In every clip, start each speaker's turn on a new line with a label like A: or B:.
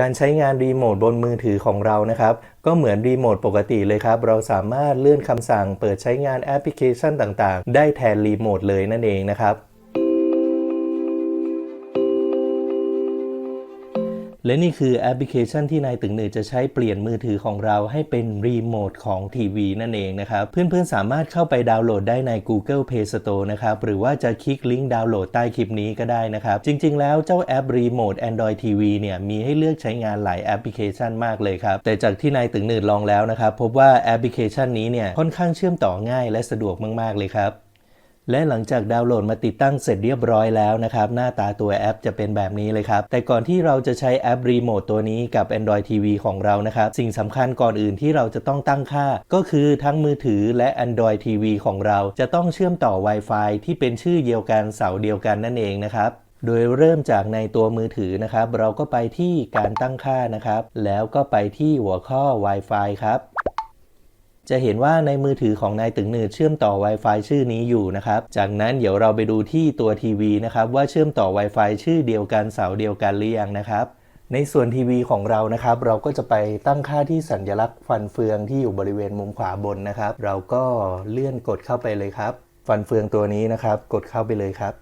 A: การใช้งานรีโมทบนมือถือของเรานะครับ ก็เหมือนรีโมทปกติเลยครับ เราสามารถเลื่อนคำสั่งเปิดใช้งานแอปพลิเคชันต่างๆ ได้แทนรีโมทเลยนั่นเองนะครับ และนี่คือแอปพลิเคชันที่นายตึงหนือจะใช้เปลี่ยนมือถือของเราให้เป็นรีโมทของทีวีนั่นเองนะครับ เพื่อนๆ สามารถเข้าไปดาวน์โหลดได้ใน Google Play Store นะครับ หรือว่าจะคลิกลิงก์ดาวน์โหลดใต้คลิปนี้ก็ได้นะครับ จริงๆ แล้วเจ้าแอปรีโมท Android TV เนี่ยมีให้เลือกใช้งานหลายแอปพลิเคชันมากเลยครับ แต่จากที่นายตึงหนืดลองแล้วนะครับ พบว่าแอปพลิเคชันนี้เนี่ยค่อนข้างเชื่อมต่อง่ายและสะดวกมากๆเลยครับ และหลังจากดาวน์โหลดมาติดตั้งเสร็จเรียบร้อยแล้วนะครับหน้าตาตัวแอปจะเป็นแบบนี้เลยครับ แต่ก่อนที่เราจะใช้แอปรีโมทตัวนี้กับ Android TV ของเรานะครับสิ่งสำคัญก่อนอื่นที่เราจะต้องตั้งค่า ก็คือทั้งมือถือและ Android TV ของเราจะต้องเชื่อมต่อ Wi-Fi ที่เป็นชื่อเดียวกันเสาเดียวกันนั่นเองนะครับโดยเริ่มจากในตัวมือถือนะครับ เราก็ไปที่การตั้งค่านะครับ แล้วก็ไปที่หัวข้อ Wi-Fi ครับ จะเห็นว่าในมือถือของนายตึงหนืดเชื่อมต่อ Wi-Fi ชื่อนี้อยู่นะครับ จากนั้นเดี๋ยวเราไปดูที่ตัวทีวีนะครับว่าเชื่อมต่อ Wi-Fi ชื่อเดียวกันเสาเดียวกันหรือยังนะครับ ในส่วนทีวีของเรานะครับ เราก็จะไปตั้งค่าที่สัญลักษณ์ฟันเฟืองที่อยู่บริเวณมุมขวาบนนะครับ เราก็เลื่อนกดเข้าไปเลยครับ ฟันเฟืองตัวนี้นะครับ กดเข้าไปเลยครับ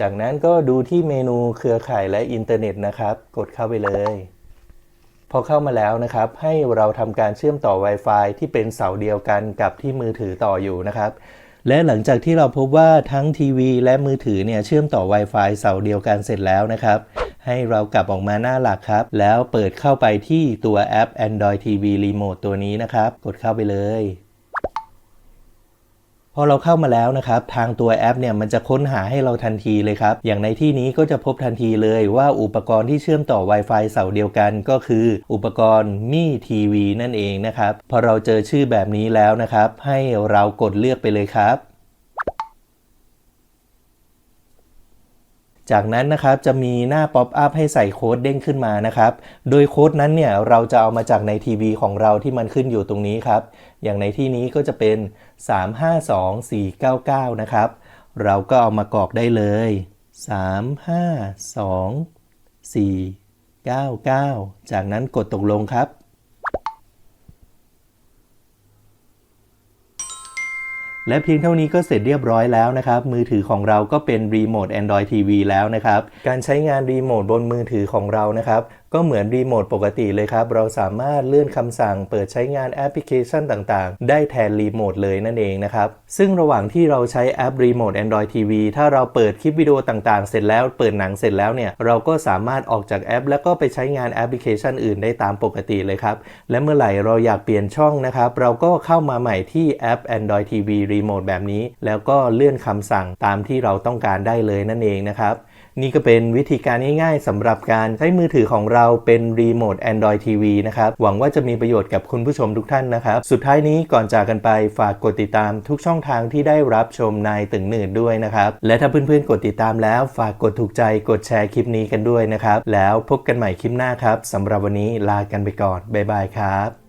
A: จากนั้นก็ดูที่เมนูเครือข่ายและอินเทอร์เน็ตนะครับ กดเข้าไปเลย พอเข้ามาแล้วนะครับ ให้เราทำการเชื่อมต่อ Wi-Fi ที่เป็นเสาเดียวกันกับที่มือถือต่ออยู่นะครับ และหลังจากที่เราพบว่าทั้งทีวีและมือถือเนี่ยเชื่อมต่อ Wi-Fi เสาเดียวกันเสร็จแล้วนะครับ ให้เรากลับออกมาหน้าหลักครับ แล้วเปิดเข้าไปที่ตัวแอป Android TV Remote ตัวนี้นะครับ กดเข้าไปเลย พอเราเข้ามาแล้วนะครับ ทางตัวแอปเนี่ยมันจะค้นหาให้เราทันทีเลยครับ อย่างในที่นี้ก็จะพบทันทีเลยว่าอุปกรณ์ที่เชื่อมต่อ Wi-Fi เสาเดียวกันก็คืออุปกรณ์มี่ทีวีนั่นเองนะครับ พอเราเจอชื่อแบบนี้แล้วนะครับ ให้เรากดเลือกไปเลยครับ จากนั้นนะครับจะมีหน้าป๊อปอัพให้ใส่โค้ดเด้งขึ้นมานะครับ โดยโค้ดนั้นเนี่ยเราจะเอามาจากในทีวีของเราที่มันขึ้นอยู่ตรงนี้ครับ อย่างในที่นี้ก็จะเป็น 352499 นะครับ เราก็เอามากรอกได้เลย 352499 จากนั้นกดตกลงครับ และเพียงเท่านี้ก็เสร็จเรียบร้อยแล้วนะครับ มือถือของเราก็เป็นรีโมท Android TV แล้วนะครับ การใช้งานรีโมทบนมือถือของเรานะครับก็เหมือนรีโมทปกติเลยครับ เราสามารถเลื่อนคำสั่งเปิดใช้งานแอปพลิเคชันต่างๆ ได้แทนรีโมทเลยนั่นเองนะครับ ซึ่งระหว่างที่เราใช้แอปรีโมท Android TV ถ้าเราเปิดคลิปวิดีโอต่างๆ เสร็จแล้วเปิดหนังเสร็จแล้วเนี่ย เราก็สามารถออกจากแอป แล้วก็ไปใช้งานแอปพลิเคชันอื่นได้ตามปกติเลยครับ และเมื่อไหร่เราอยากเปลี่ยนช่องนะครับ เราก็เข้ามาใหม่ที่แอป Android TV Remote แบบนี้ แล้วก็เลื่อนคำสั่งตามที่เราต้องการได้เลยนั่นเองนะครับ นี่ก็เป็นวิธีการง่ายๆสำหรับการใช้มือถือของเราเป็นรีโมท Android TV นะครับ หวังว่าจะมีประโยชน์กับคุณผู้ชมทุกท่านนะครับ สุดท้ายนี้ก่อนจากกันไปฝากกดติดตามทุกช่องทางที่ได้รับชมนายตึงหนืดด้วยนะครับ และถ้าเพื่อนๆกดติดตามแล้วฝากกดถูกใจกดแชร์คลิปนี้กันด้วยนะครับ แล้วพบกันใหม่คลิปหน้าครับสำหรับวันนี้ลากันไปก่อนบ๊ายบายครับ